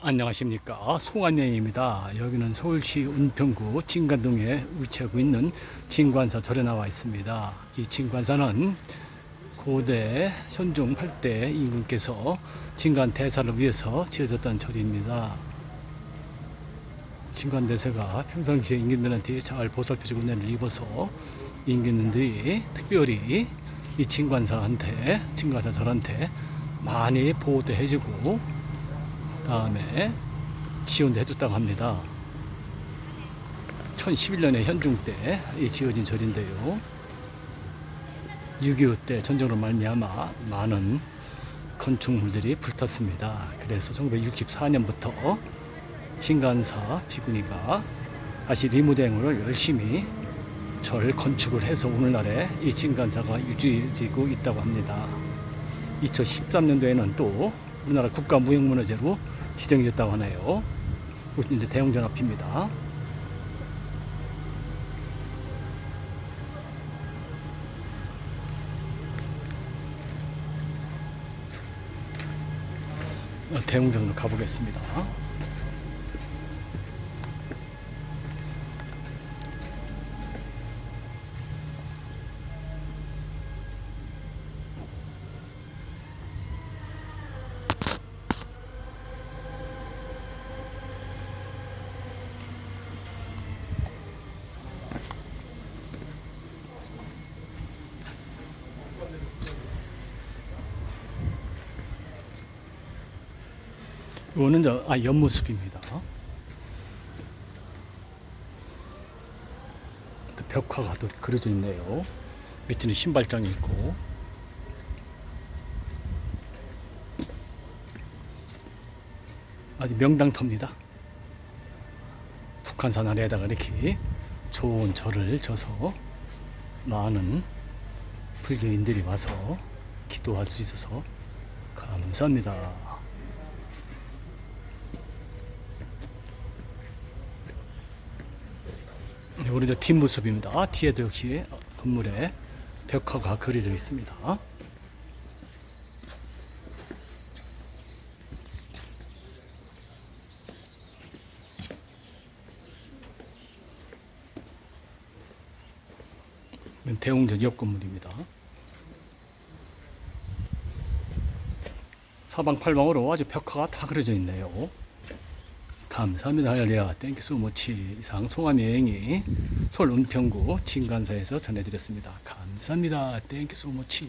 안녕하십니까. 송안여입니다. 여기는 서울시 은평구 진관동에 위치하고 있는 진관사 절에 나와 있습니다. 이 진관사는 고대 현종 8대 임금께서 진관 대사를 위해서 지어졌던 절입니다. 진관 대사가 평상시에 임금들한테 잘 보살펴주고 은혜를 입어서 임금들이 특별히 이 진관사한테 진관사 절한테 많이 보호도 해주고 다음에 지원도 해줬다고 합니다. 1011년에 현중 때이 지어진 절인데요. 6.25 때 전쟁으로 말미암아 많은 건축물들이 불탔습니다. 그래서 1964년부터 진간사 비구니가 다시 리모델링을 열심히 절 건축을 해서 오늘날에 이 진간사가 유지되고 있다고 합니다. 2013년도에는 또 우리나라 국가무형문화재로 지정이 됐다고 하네요. 이제 대웅전 앞입니다. 어, 대웅전으로 가보겠습니다. 이거는 저, 아, 옆모습입니다. 또 벽화가 또 그려져 있네요. 밑에는 신발장이 있고. 아주 명당터입니다. 북한산 아래에다가 이렇게 좋은 절을 져서 많은 불교인들이 와서 기도할 수 있어서 감사합니다. 네, 오른쪽 뒷모습입니다. 뒤에도 역시 건물에 벽화가 그려져 있습니다. 대웅전 옆 건물입니다. 사방팔방으로 아주 벽화가 다 그려져 있네요. 감사합니다. 할렐루야. 땡큐 소 머치. 이상 송암 여행이 서울 은평구 진간사에서 전해드렸습니다. 감사합니다. 땡큐 소 머치.